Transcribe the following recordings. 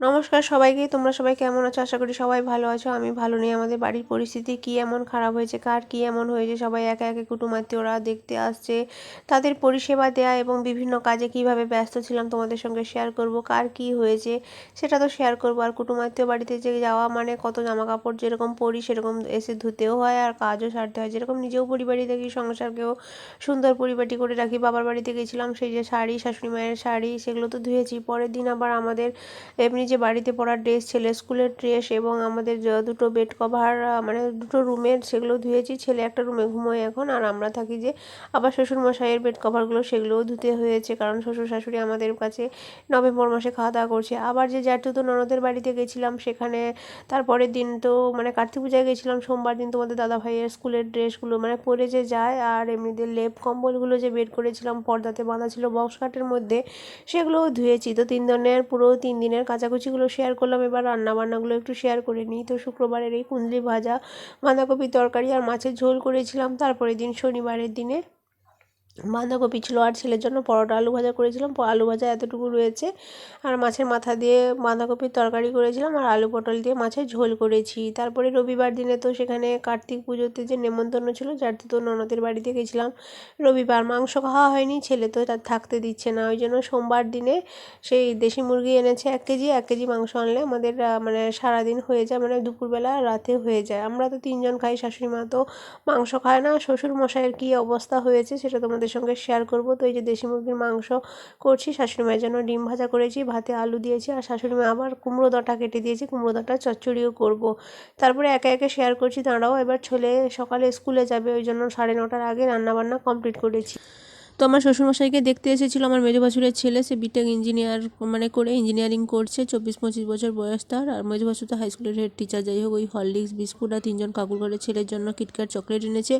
নমস্কার সবাইকে, তোমরা সবাই কেমন আছো? আশা করি সবাই ভালো আছো। আমি ভালো নেই। আমাদের বাড়ির পরিস্থিতি কি এমন খারাপ হয়েছে? কার কি এমন হয়েছে? সবাই একে একে কুটুমাত্মীয়রা দেখতে আসছে। তাদের পরিষেবা দেয়া এবং বিভিন্ন কাজে কীভাবে ব্যস্ত ছিলাম তোমাদের সঙ্গে শেয়ার করব। কার কি হয়েছে সেটা তো শেয়ার করব। আর কুটুমাত্মীয় বাড়িতে যে যাওয়া মানে কত জামা কাপড় যেরকম পরি, সেরকম এসে ধুতেও হয় আর কাজও সারতে হয়। যেরকম নিজেও পরিবারই দেখি, সংসারকেও সুন্দর পরিপাটি করে রাখি। বাবার বাড়িতে গেছিলাম, সেই যে শাড়ি, শাশুড়ি মায়ের শাড়ি, সেগুলো তো ধুয়েছি। পরের দিন আবার আমাদের এমনি যে বাড়িতে পরার ড্রেস ছেলে স্কুলের ড্রেস এবং আমাদের দুটো বেড কভার মানে দুটো রুমের সেগুলো ধুয়েছি। ছেলে একটা রুমে ঘুমোয় এখন। আর আমরা থাকি যে আবার শ্বশুরমশাইয়ের বেড কভারগুলো সেগুলোও ধুতে হয়েছে। কারণ শ্বশুর শাশুড়ি আমাদের কাছে নভেম্বর মাসে খাওয়া দাওয়া করছে। আবার যে জ্যাঠতুতো ননদের বাড়িতে গেছিলাম সেখানে তারপরের দিন তো মানে কার্তিক পূজায় গেছিলাম। সোমবার দিন তোমাদের দাদা ভাইয়ের স্কুলের ড্রেসগুলো মানে পরে যে যায় আর এমনিতে লেপ কম্বলগুলো যে বের করেছিলাম পর্দাতে বাঁধা ছিল বক্স কাটের মধ্যে সেগুলোও ধুয়েছি। তো তিন দিনের পুরো তিন দিনের কাচাকুচিগুলো শেয়ার করলাম। এবার রান্না বান্নাগুলো একটু শেয়ার করে নিই। তো শুক্রবারের এই কুন্দলি ভাজা, বাঁধাকপির তরকারি আর মাছের ঝোল করেছিলাম। তারপরের দিন শনিবারের দিনে বাঁধাকপি ছিল আর ছেলের জন্য পরোটা, আলু ভাজা করেছিলাম। আলু ভাজা এতটুকু রয়েছে। আর মাছের মাথা দিয়ে বাঁধাকপির তরকারি করেছিলাম আর আলু পটল দিয়ে মাছের ঝোল করেছি। তারপরে রবিবার দিনে তো সেখানে কার্তিক পুজোতে যে নেমন্তন্ন ছিল, যার তো ননদের বাড়িতে গেছিলাম। রবিবার মাংস খাওয়া হয়নি, ছেলে তো তার থাকতে দিচ্ছে না। ওই জন্য সোমবার দিনে সেই দেশি মুরগি এনেছে এক কেজি এক কেজি মাংস আনলে আমাদের মানে সারাদিন হয়ে যায় মানে দুপুরবেলা রাতে হয়ে যায়। আমরা তো তিনজন খাই, শাশুড়ি মা তো মাংস খায় না। শ্বশুর মশাইয়ের কী অবস্থা হয়েছে সেটা তোমাদের সঙ্গে শেয়ার করব। তো এই যে দেশি মুরগির মাংস করছি, শাশুড়ি মায়ের জন্য ডিম ভাজা করেছি, ভাতে আলু দিয়েছি আর শাশুড়ি মা আবার কুমড়ো দটা কেটে দিয়েছি, কুমড়ো দটা চচ্চড়িও করব। তারপরে একে একে শেয়ার করছি তাঁরাও এবার ছেলে সকালে স্কুলে যাবে, ওই জন্য সাড়ে নটার আগে রান্নাবান্না কমপ্লিট করেছি। তো আমার শ্বশুরমশাইকে দেখতে এসেছিল আমার মেজো ছেলে, সে বিটেক ইঞ্জিনিয়ার মানে করে ইঞ্জিনিয়ারিং করছে। চব্বিশ পঁচিশ বছর বয়স তার। আর মেজো বাছুর তো হাই স্কুলের হেড টিচার যাই হোক, ওই হরলিক্স বিস্কুট আর তিনজন কাকুর ঘরের ছেলের জন্য কিটক্যাট চকলেট এনেছে।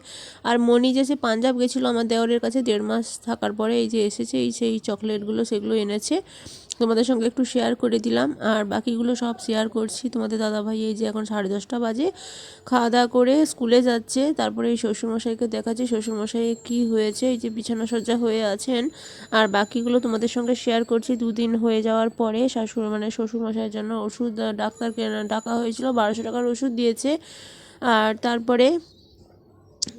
আর মনি যে সে পাঞ্জাব গেছিল আমার দেওয়ারের কাছে, দেড় মাস থাকার পরে এই যে এসেছে, এই সেই চকলেটগুলো সেগুলো এনেছে। তোমাদের সঙ্গে একটু শেয়ার করে দিলাম। আর বাকিগুলো সব শেয়ার করছি। তোমাদের দাদাভাই এই যে এখন সাড়ে দশটা বাজে। খাওয়া দাওয়া করে স্কুলে যাচ্ছে। তারপরে এই শ্বশুরমশাইকে দেখাচ্ছি। শ্বশুরমশাই কী হয়েছে? এই যে বিছানা সজ্জা হয়ে আছেন। আর বাকিগুলো তোমাদের সঙ্গে শেয়ার করছি। দুদিন হয়ে যাওয়ার পরে শাশুড় মানে শ্বশুরমশাইয়ের জন্য ওষুধ আহ, ডাক্তারকে ডাকা হয়েছিল। বারোশো টাকার ওষুধ দিয়েছে। আর তারপরে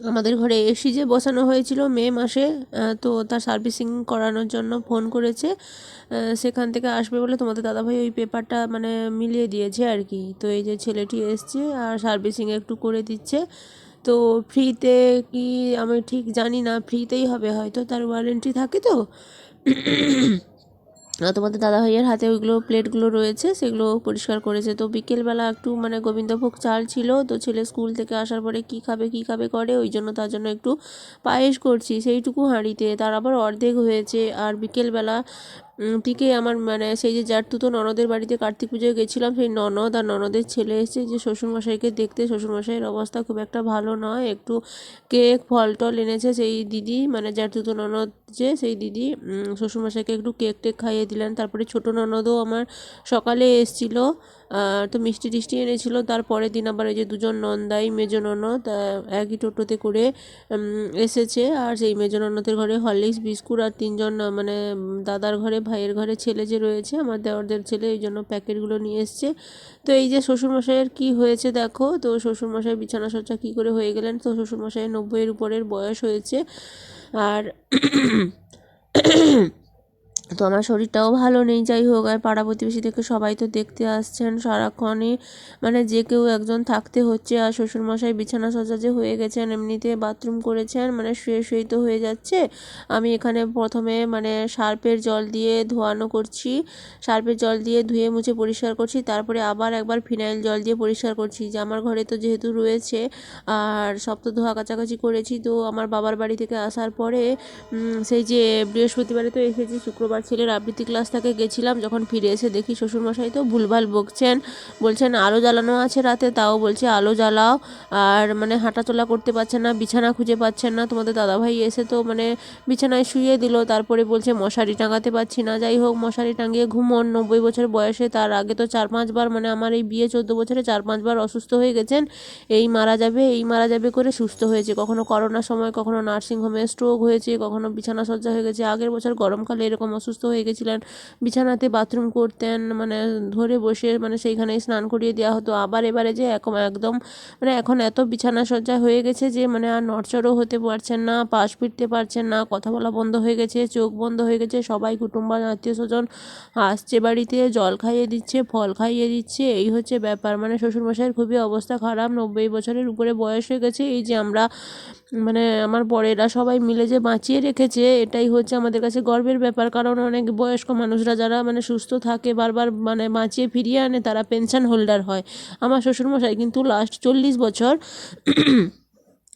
আমাদের ঘরে এসি যে বসানো হয়েছিল মে মাসে তো তার সার্ভিসিং করানোর জন্য ফোন করেছে। সেখান থেকে আসবে বলে তোমাদের দাদাভাই ওই পেপারটা মানে মিলিয়ে দিয়েছে আর কি। তো এই যে ছেলেটি এসছে আর সার্ভিসিং একটু করে দিচ্ছে। তো ফ্রিতে কি আমি ঠিক জানি না, ফ্রিতেই হবে হয়তো, তার ওয়ারেন্টি থাকে তো? তোমাদের দাদা ভাইয়ের হাতে ওইগুলো প্লেটগুলো রয়েছে, সেগুলো পরিষ্কার করেছে। তো বিকেলবেলা একটু মানে গোবিন্দভোগ চাল ছিল, তো ছেলে স্কুল থেকে আসার পরে কি খাবে কি খাবে করে, ওই জন্য তার জন্য একটু পায়েস করছি, সেইটুকু হাঁড়িতে। তার আবার অর্ধেক হয়েছে, আর বিকেলবেলা পিকে আমার মানে সেই যে যার তুতো ননদের বাড়িতে কার্তিক পুজোয় গেছিলাম, সেই ননদ আর ননদের ছেলে এসেছে যে শ্বশুরমশাইকে দেখতে, শ্বশুরমশাইয়ের অবস্থা খুব একটা ভালো নয়। একটু কেক ফল টল এনেছে সেই দিদি মানে যার তুতো ননদ যে সেই দিদি শ্বশুরমশাইকে একটু কেক টেক খাইয়ে দিলেন। তারপরে ছোটো ননদও আমার সকালে এসছিল তো মিষ্টি টিষ্টি এনেছিল। তারপরের দিন আবার এই যে দুজন নন্দাই, মেজো ননদ একই টোটোতে করে এসেছে। আর সেই মেজো ননদের ঘরে হরলিক্স, বিস্কুট আর তিনজন মানে দাদার ঘরে ভাইয়ের ঘরে ছেলে যে রয়েছে, আমার দেওয়ারদের ছেলে, এই জন্য প্যাকেটগুলো নিয়ে এসছে। তো এই যে শ্বশুরমশাইয়ের কি হয়েছে দেখো, তো শ্বশুরমশাই বিছানা সজ্জা কী করে হয়ে গেলেন? তো শ্বশুরমশাইয়ের নব্বইয়ের উপরের বয়স হয়েছে। আর তো আমার শরীরটাও ভালো নেই, যাই হোক। আর পাড়া প্রতিবেশী থেকে সবাই তো দেখতে আসছেন সারাক্ষণই। মানে যে কেউ একজন থাকতে হচ্ছে আর শ্বশুরমশাই বিছানা সজ্জা যে হয়ে গেছেন, এমনিতে বাথরুম করেছেন মানে শুয়ে শুয়েই তো হয়ে যাচ্ছে। আমি এখানে প্রথমে মানে সার্পের জল দিয়ে ধোয়ানো করছি। সার্পের জল দিয়ে ধুয়ে মুছে পরিষ্কার করছি। তারপরে আবার একবার ফিনাইল জল দিয়ে পরিষ্কার করছি। যে আমার ঘরে তো যেহেতু রয়েছে আর সব তো ধোয়া কাছাকাছি করেছি, তো আমার বাবার বাড়ি থেকে আসার পরে সেই যে বৃহস্পতিবারে তো এসেছি, শুক্রবার ছেলের আবৃত্তি ক্লাস থেকে গেছিলাম, যখন ফিরে এসে দেখি শ্বশুরমশাই তো ভুলভাল বকছেন, বলছেন আলো জ্বালানো আছে রাতে, তাও বলছে আলো জ্বালাও, আর মানে হাঁটাচলা করতে পারছেন না, বিছানা খুঁজে পাচ্ছেন না, তোমাদের দাদাভাই এসে তো মানে বিছানায় শুয়ে দিল, তারপরে বলছে মশারি টাঙাতে পারছি না, যাই হোক মশারি টাঙিয়ে ঘুমোন, নব্বই বছর বয়সে, তার আগে তো চার পাঁচবার মানে আমার এই বিয়ে চোদ্দ বছরে চার পাঁচবার অসুস্থ হয়ে গেছেন, এই মারা যাবে, এই মারা যাবে করে সুস্থ হয়েছে, কখনো করোনার সময়, কখনো নার্সিংহোমে স্ট্রোক হয়েছে, কখনো বিছানা সজ্জা হয়ে গেছে, আগের বছর গরমকালে এরকম অসুস্থ হয়ে গেছিলেন, বিছানাতে বাথরুম করতেন মানে ধরে বসে মানে সেইখানেই স্নান করিয়ে দেওয়া হতো। আবার এবারে যে এক- একদম মানে এখন এত বিছানা সজ্জা হয়ে গেছে যে মানে আর নড়চড়ও হতে পারছেন না, পাশ ফিরতে পারছেন না, কথা বলা বন্ধ হয়ে গেছে, চোখ বন্ধ হয়ে গেছে, সবাই কুটুম্ব আত্মীয় স্বজন আসছে বাড়িতে, জল খাইয়ে দিচ্ছে, ফল খাইয়ে দিচ্ছে, এই হচ্ছে ব্যাপার। মানে শ্বশুরমশাইয়ের খুবই অবস্থা খারাপ, নব্বই বছরের উপরে বয়স হয়ে গেছে। এই যে আমরা মানে আমার বড়েরা সবাই মিলে যে বাঁচিয়ে রেখেছে, এটাই হচ্ছে আমাদের কাছে গর্বের ব্যাপার। কারণ অনেক বয়স্ক মানুষরা যারা মানে সুস্থ থাকে, বারবার মানে বাঁচিয়ে ফিরিয়ে আনে, তারা পেনশন হোল্ডার হয়। আমার শ্বশুরমশাই কিন্তু লাস্ট চল্লিশ বছর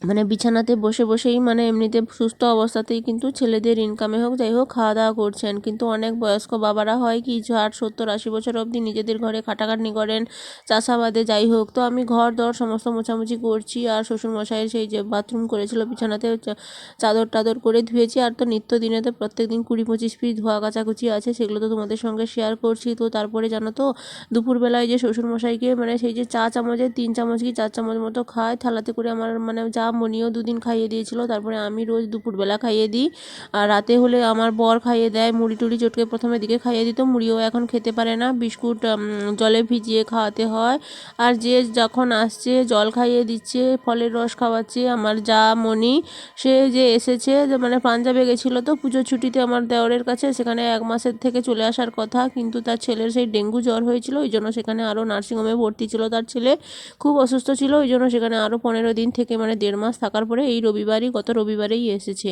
মানে বিছানাতে বসে বসেই মানে এমনিতে সুস্থ অবস্থাতেই কিন্তু ছেলেদের ইনকামে হোক, যাই হোক খাওয়া দাওয়া করছেন। কিন্তু অনেক বয়স্ক বাবারা হয় কি, ষাট, সত্তর, আশি বছর অবধি নিজেদের ঘরে খাটাখাটনি করেন, চাষাবাদে যাই হোক। তো আমি ঘর, দর সমস্ত মোছামুছি করছি আর শ্বশুরমশাইয়ের সেই যে বাথরুম করেছিল, বিছানাতে চাদর টাদর করে ধুয়েছি। আর তো নিত্য দিনে তো প্রত্যেক দিন কুড়ি পঁচিশ পিস ধোয়া কাচাকুচি আছে, সেগুলো তো তোমাদের সঙ্গে শেয়ার করছি। তো তারপরে জানো তো, দুপুরবেলায় যে শ্বশুরমশাইকে মানে সেই যে চা চামচে, তিন চামচ কি, চার চামচ মতো খায়, থালাতে করে আমার মানে যা মনিও দুদিন খাইয়ে দিয়েছিল, তারপরে আমি রোজ দুপুরবেলা খাইয়ে দিই। আর রাতে হলে আমার বর খাইয়ে দেয়, মুড়ি টুড়ি চটকে প্রথমে দিকে খাইয়ে দিত, মুড়িও এখন খেতে পারে না, বিস্কুট জলে ভিজিয়ে খাওয়াতে হয়। আর যে যখন আসছে, জল খাইয়ে দিচ্ছে, ফলের রস খাওয়াচ্ছে, আমার যা মনি, সে যে এসেছে, যে মানে পাঞ্জাবে গেছিল তো পুজোর ছুটিতে আমার দেওরের কাছে, সেখানে এক মাসের থেকে চলে আসার কথা, কিন্তু তার ছেলের সেই ডেঙ্গু জ্বর হয়েছিল, ওই জন্য সেখানে আরও নার্সিংহোমে ভর্তি ছিল তার ছেলে। খুব অসুস্থ ছিল, ওই জন্য সেখানে আরও পনেরো দিন থেকে মানে দেড় মাস থাকার পরে এই রবিবারই, গত রবিবারেই এসেছে।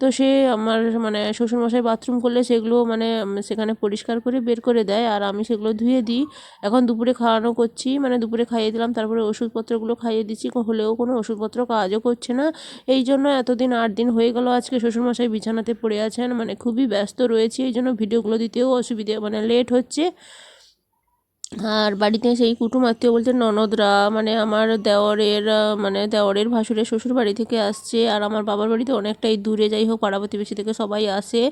তো সে আমার মানে শ্বশুরমশাই বাথরুম করলে সেগুলো মানে সেখানে পরিষ্কার করে বের করে দেয় আর আমি সেগুলো ধুয়ে দিই। এখন দুপুরে খাওয়ানো করছি মানে দুপুরে খাইয়ে দিলাম, তারপরে ওষুধপত্রগুলো খাইয়ে দিচ্ছি হলেও কোনো ওষুধপত্র কাজও করছে না। এই জন্য এতদিন আট দিন হয়ে গেল, আজকে শ্বশুরমশাই বিছানাতে পড়ে আছেন মানে খুবই ব্যস্ত রয়েছে, এই জন্য ভিডিওগুলো দিতেও অসুবিধে মানে লেট হচ্ছে। আর বাড়িতে সেই কুটুম আত্মীয় বলতে ননদরা মানে আমার দেওরের মানে দেওরের ভাসুরের শ্বশুর বাড়ি থেকে আসছে। আর আমার বাবার বাড়িতে অনেকটাই দূরে, যাই হোক, পাড়া প্রতিবেশী থেকে সবাই আসে।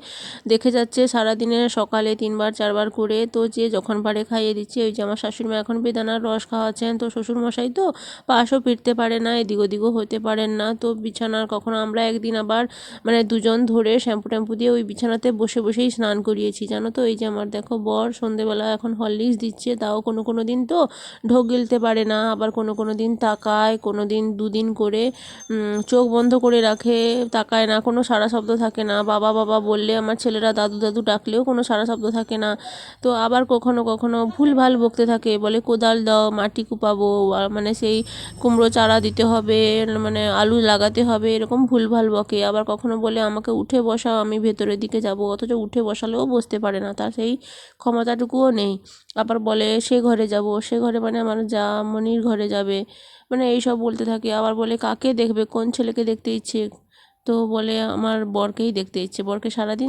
দেখে যাচ্ছে সারাদিনে সকালে তিনবার, চারবার করে। তো যে যখন পারে খাইয়ে দিচ্ছে। ওই যে আমার শাশুড়ি মা এখন বেদানার রস খাওয়াচ্ছেন। তো শ্বশুরমশাই তো পাশও ফিরতে পারে না, এদিক ওদিকও হতে পারেন না। তো বিছানার কখনো আমরা একদিন আবার মানে দুজন ধরে শ্যাম্পু ট্যাম্পু দিয়ে ওই বিছানাতে বসে বসেই স্নান করিয়েছি। জানো তো, এই যে আমার দেখো বর সন্ধেবেলা এখন হরলিক্স দিচ্ছে। তাও কোনো কোনো দিন তো ঢোক গিলতে পারে না, আবার কোনো কোনো দিন তাকায়, কোনো দিন দুদিন করে চোখ বন্ধ করে রাখে, তাকায় না, কোনো সারা শব্দ থাকে না, বাবা বাবা বললে আমার ছেলেরা দাদু দাদু ডাকলেও কোনো সারা শব্দ থাকে না। তো আবার কখনো কখনো ভুলভাল বকতে থাকে, বলে কোদাল দাও, মাটি কুপাবো মানে সেই কুমড়ো চারা দিতে হবে মানে আলু লাগাতে হবে, এরকম ভুলভাল বকে। আবার কখনো বলে আমাকে উঠে বসাও, আমি ভেতরের দিকে যাব, অথচ উঠে বসালেও বসতে পারে না, তার সেই ক্ষমতাটুকুও নেই। আবার বলে সে ঘরে যাব, সে ঘরে মানে আমার যা মনির ঘরে যাবে। মানে এইসব বলতে থাকে। আবার বলে, কাকে দেখবে? কোন ছেলেকে দেখতে ইচ্ছে? তো বলে, আমার বরকেই দেখতে ইচ্ছে। বরকে সারাদিন